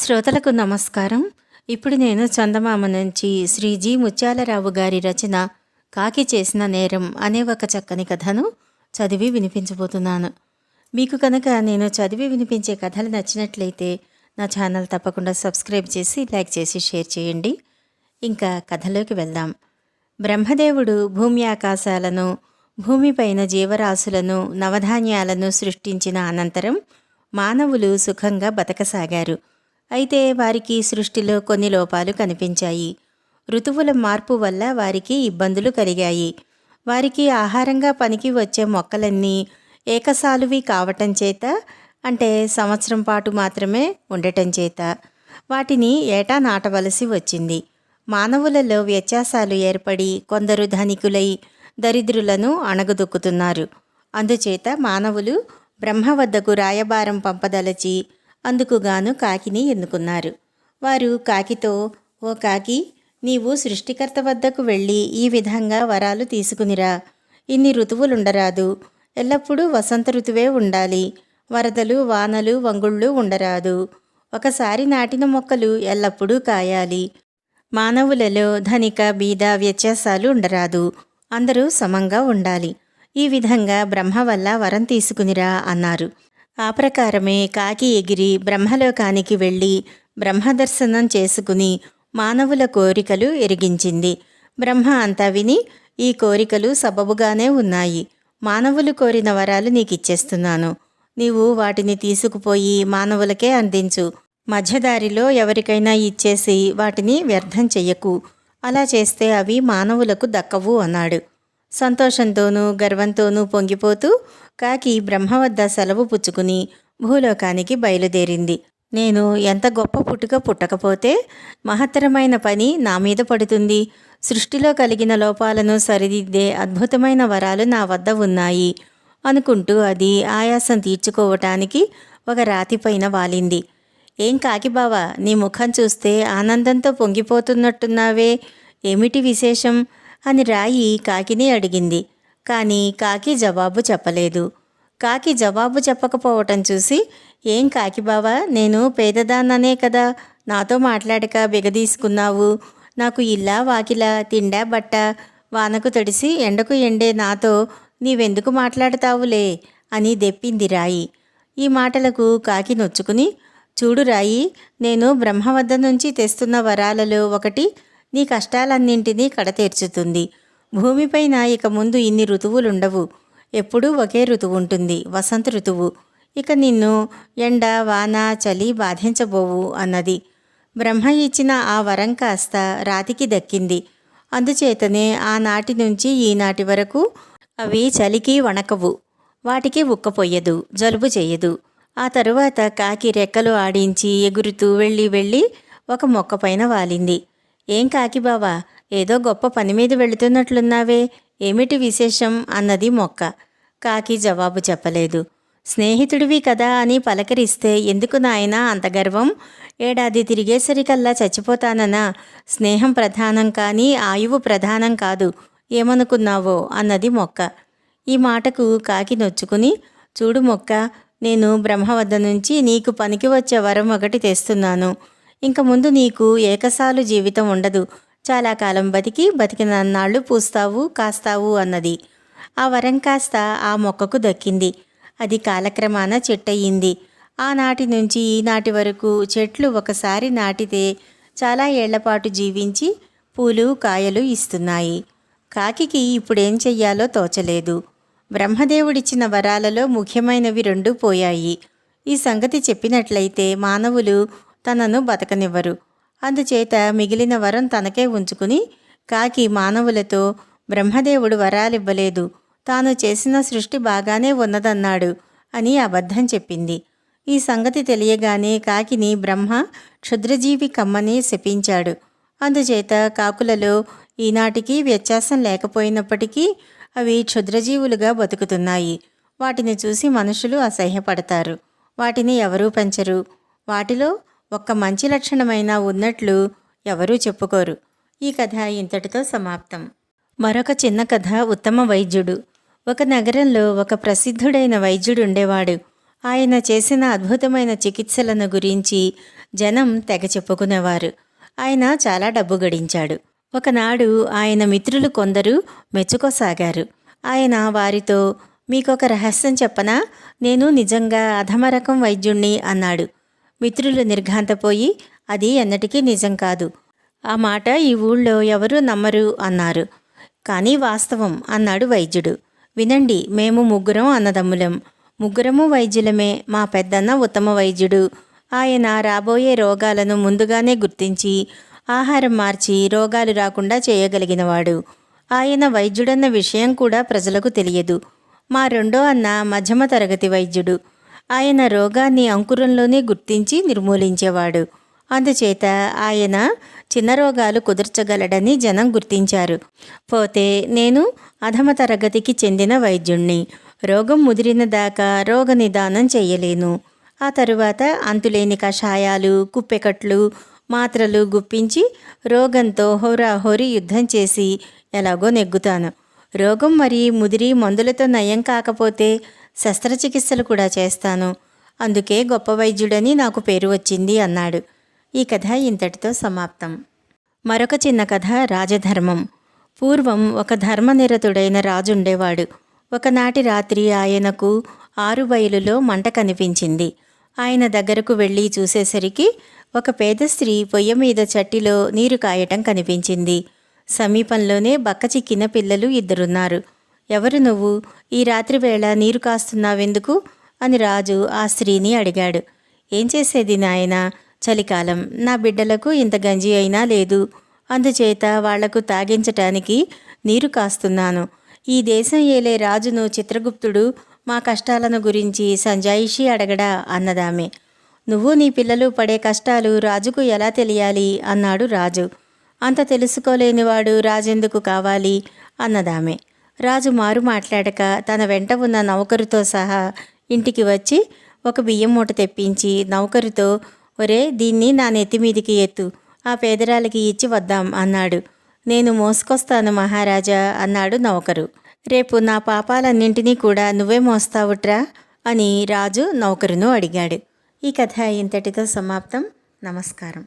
శ్రోతలకు నమస్కారం. ఇప్పుడు నేను చందమామ నుంచి శ్రీ జి. ముత్యాలరావు గారి రచన కాకి చేసిన నేరం అనే ఒక చక్కని కథను చదివి వినిపించబోతున్నాను. మీకు కనుక నేను చదివి వినిపించే కథలు నచ్చినట్లయితే నా ఛానల్ తప్పకుండా సబ్స్క్రైబ్ చేసి లైక్ చేసి షేర్ చేయండి. ఇంకా కథలోకి వెళ్దాం. బ్రహ్మదేవుడు భూమి ఆకాశాలను భూమిపైన జీవరాశులను నవధాన్యాలను సృష్టించిన అనంతరం మానవులు సుఖంగా బతకసాగారు. అయితే వారికి సృష్టిలో కొన్ని లోపాలు కనిపించాయి. ఋతువుల మార్పు వల్ల వారికి ఇబ్బందులు కలిగాయి. వారికి ఆహారంగా పనికి వచ్చే మొక్కలన్నీ ఏకసాలువి కావటం చేత అంటే సంవత్సరం పాటు మాత్రమే ఉండటం చేత వాటిని ఏటా నాటవలసి వచ్చింది. మానవులలో వ్యత్యాసాలు ఏర్పడి కొందరు ధనికులై దరిద్రులను అణగదొక్కుతున్నారు. అందుచేత మానవులు బ్రహ్మ వద్దకు రాయబారం పంపదలచి అందుకుగాను కాకిని ఎన్నుకున్నారు. వారు కాకితో ఓ కాకి నీవు సృష్టికర్త వద్దకు వెళ్ళి ఈ విధంగా వరాలు తీసుకునిరా. ఇన్ని ఋతువులుండరాదు. ఎల్లప్పుడూ వసంత ఋతువే ఉండాలి. వరదలు వానలు వంగుళ్ళు ఉండరాదు. ఒకసారి నాటిన మొక్కలు ఎల్లప్పుడూ కాయాలి. మానవులలో ధనిక బీద వ్యత్యాసాలు ఉండరాదు. అందరూ సమంగా ఉండాలి. ఈ విధంగా బ్రహ్మ వల్ల వరం తీసుకునిరా అన్నారు. ఆ ప్రకారమే కాకి ఎగిరి బ్రహ్మలోకానికి వెళ్ళి బ్రహ్మదర్శనం చేసుకుని మానవుల కోరికలు ఎరిగించింది. బ్రహ్మ అంతా విని ఈ కోరికలు సబబుగానే ఉన్నాయి. మానవులు కోరిన వరాలు నీకిచ్చేస్తున్నాను. నీవు వాటిని తీసుకుపోయి మానవులకే అందించు. మధ్యదారిలో ఎవరికైనా ఇచ్చేసి వాటిని వ్యర్థం చెయ్యకు. అలా చేస్తే అవి మానవులకు దక్కవు అన్నాడు. సంతోషంతోనూ గర్వంతోనూ పొంగిపోతూ కాకి బ్రహ్మ వద్ద సెలవు పుచ్చుకుని భూలోకానికి బయలుదేరింది. నేను ఎంత గొప్ప పుట్టుక పుట్టకపోతే మహత్తరమైన పని నా మీద పడుతుంది. సృష్టిలో కలిగిన లోపాలను సరిదిద్దే అద్భుతమైన వరాలు నా వద్ద ఉన్నాయి అనుకుంటూ అది ఆయాసం తీర్చుకోవటానికి ఒక రాతిపైన వాలింది. ఏం కాకిబావా నీ ముఖం చూస్తే ఆనందంతో పొంగిపోతున్నట్టున్నావే. ఏమిటి విశేషం? అని రాయి కాకిని అడిగింది. కానీ కాకి జవాబు చెప్పలేదు. కాకి జవాబు చెప్పకపోవటం చూసి ఏం కాకి బావా నేను పేదదాన్ననే కదా. నాతో మాట్లాడక బిగదీసుకున్నావు. నాకు ఇల్లా వాకిలా తిండా బట్ట వానకు తడిసి ఎండకు ఎండే నాతో నీవెందుకు మాట్లాడతావులే? అని దెప్పింది రాయి. ఈ మాటలకు కాకి నొచ్చుకుని చూడు రాయి నేను బ్రహ్మ వద్ద నుంచి తెస్తున్న వరాలలో ఒకటి నీ కష్టాలన్నింటినీ కడతీర్చుతుంది. భూమిపైన ఇక ముందు ఇన్ని ఋతువులుండవు. ఎప్పుడూ ఒకే ఋతువు ఉంటుంది వసంత ఋతువు. ఇక నిన్ను ఎండ వాన చలి బాధించబోవు అన్నది. బ్రహ్మ ఇచ్చిన ఆ వరం కాస్త రాతికి దక్కింది. అందుచేతనే ఆనాటి నుంచి ఈనాటి వరకు అవి చలికి వణకవు. వాటికి ఉక్కపోయదు జలుబు చేయదు. ఆ తరువాత కాకి రెక్కలు ఆడించి ఎగురుతూ వెళ్ళి వెళ్ళి ఒక మొక్క పైన వాలింది. ఏం కాకిబావా ఏదో గొప్ప పని మీద వెళుతున్నట్లున్నావే. ఏమిటి విశేషం? అన్నది మొక్క. కాకి జవాబు చెప్పలేదు. స్నేహితుడివి కదా అని పలకరిస్తే ఎందుకు నాయనా అంత గర్వం? ఏడాది తిరిగేసరికల్లా చచ్చిపోతానన్నా స్నేహం ప్రధానం కానీ ఆయువు ప్రధానం కాదు. ఏమనుకున్నావో? అన్నది మొక్క. ఈ మాటకు కాకి నొచ్చుకుని చూడు మొక్క నేను బ్రహ్మ వద్ద నుంచి నీకు పనికి వచ్చే వరం ఒకటి తెస్తున్నాను. ఇంక ముందు నీకు ఏకసాలు జీవితం ఉండదు. చాలా కాలం బతికి బతికినన్నాళ్ళు పూస్తావు కాస్తావు అన్నది. ఆ వరం కాస్త ఆ మొక్కకు దక్కింది. అది కాలక్రమాన చెట్టయింది. ఆనాటి నుంచి ఈనాటి వరకు చెట్లు ఒకసారి నాటితే చాలా ఏళ్ళపాటు జీవించి పూలు కాయలు ఇస్తున్నాయి. కాకికి ఇప్పుడేం చెయ్యాలో తోచలేదు. బ్రహ్మదేవుడిచ్చిన వరాలలో ముఖ్యమైనవి రెండు పోయాయి. ఈ సంగతి చెప్పినట్లయితే మానవులు తనను బతకనివ్వరు. అందుచేత మిగిలిన వరం తనకే ఉంచుకుని కాకి మానవులతో బ్రహ్మదేవుడు వరాలివ్వలేదు. తాను చేసిన సృష్టి బాగానే ఉన్నదన్నాడు అని అబద్ధం చెప్పింది. ఈ సంగతి తెలియగానే కాకిని బ్రహ్మ క్షుద్రజీవి కమ్మని శపించాడు. అందుచేత కాకులలో ఈనాటికి వ్యత్యాసం లేకపోయినప్పటికీ అవి క్షుద్రజీవులుగా బతుకుతున్నాయి. వాటిని చూసి మనుషులు అసహ్యపడతారు. వాటిని ఎవరూ పెంచరు. వాటిలో ఒక్క మంచి లక్షణమైనా ఉన్నట్లు ఎవరూ చెప్పుకోరు. ఈ కథ ఇంతటితో సమాప్తం. మరొక చిన్న కథ ఉత్తమ వైద్యుడు. ఒక నగరంలో ఒక ప్రసిద్ధుడైన వైద్యుడు ఉండేవాడు. ఆయన చేసిన అద్భుతమైన చికిత్సలను గురించి జనం తెగ చెప్పుకునేవారు. ఆయన చాలా డబ్బు గడించాడు. ఒకనాడు ఆయన మిత్రులు కొందరు మెచ్చుకోసాగారు. ఆయన వారితో మీకొక రహస్యం చెప్పనా? నేను నిజంగా అధమరకం వైద్యుణ్ణి అన్నాడు. మిత్రులు నిర్ఘాంతపోయి అది ఎన్నటికీ నిజం కాదు. ఆ మాట ఈ ఊళ్ళో ఎవరూ నమ్మరు అన్నారు. కానీ వాస్తవం అన్నాడు వైద్యుడు. వినండి మేము ముగ్గురం అన్నదమ్ములం. ముగ్గురము వైద్యులమే మా పెద్దన్న ఉత్తమ వైద్యుడు. ఆయన రాబోయే రోగాలను ముందుగానే గుర్తించి ఆహారం మార్చి రోగాలు రాకుండా చేయగలిగినవాడు. ఆయన వైద్యుడన్న విషయం కూడా ప్రజలకు తెలియదు. మా రెండో అన్న మధ్యమ తరగతి వైద్యుడు. ఆయన రోగాన్ని అంకురంలోనే గుర్తించి నిర్మూలించేవాడు. అందుచేత ఆయన చిన్న రోగాలు కుదర్చగలడని జనం గుర్తించారు. పోతే నేను అధమ తరగతికి చెందిన వైద్యుణ్ణి. రోగం ముదిరిన దాకా రోగ నిదానం చెయ్యలేను ఆ తరువాత అంతులేని కషాయాలు కుప్పెకట్లు మాత్రలు గుప్పించి రోగంతో హోరాహోరి యుద్ధం చేసి ఎలాగో నెగ్గుతాను. రోగం మరి ముదిరి మందులతో నయం కాకపోతే శస్త్రచికిత్సలు కూడా చేస్తాను. అందుకే గొప్ప వైద్యుడని నాకు పేరు వచ్చింది అన్నాడు. ఈ కథ ఇంతటితో సమాప్తం. మరొక చిన్న కథ రాజధర్మం. పూర్వం ఒక ధర్మనిరతుడైన రాజుండేవాడు. ఒకనాటి రాత్రి ఆయనకు ఆరు బయలులో మంట కనిపించింది. ఆయన దగ్గరకు వెళ్ళి చూసేసరికి ఒక పేద స్త్రీ పొయ్య మీద చట్టిలో నీరు కాయటం కనిపించింది. సమీపంలోనే బక్క చిక్కిన పిల్లలు ఇద్దరున్నారు. ఎవరు నువ్వు? ఈ రాత్రి వేళ నీరు కాస్తున్నావెందుకు? అని రాజు ఆ స్త్రీని అడిగాడు. ఏం చేసేది నాయన? చలికాలం. నా బిడ్డలకు ఇంత గంజి అయినా లేదు. అందుచేత వాళ్ళకు తాగించటానికి నీరు కాస్తున్నాను. ఈ దేశం ఏలే రాజును చిత్రగుప్తుడు మా కష్టాలను గురించి సంజాయిషి అడగడా? అన్నదామె. నువ్వు నీ పిల్లలు పడే కష్టాలు రాజుకు ఎలా తెలియాలి? అన్నాడు రాజు. అంత తెలుసుకోలేనివాడు రాజెందుకు కావాలి? అన్నదామె. రాజు మారు మాట్లాడక తన వెంట ఉన్న నౌకరుతో సహా ఇంటికి వచ్చి ఒక బియ్యం మూట తెప్పించి నౌకరుతో ఒరే దీన్ని నా నెత్తి మీదికి ఎత్తు ఆ పేదరాలకి ఇచ్చి వద్దాం అన్నాడు. నేను మోసుకొస్తాను మహారాజా అన్నాడు నౌకరు. రేపు నా పాపాలన్నింటినీ కూడా నువ్వే మోస్తావుట్రా అని రాజు నౌకరును అడిగాడు. ఈ కథ ఇంతటితో సమాప్తం. నమస్కారం.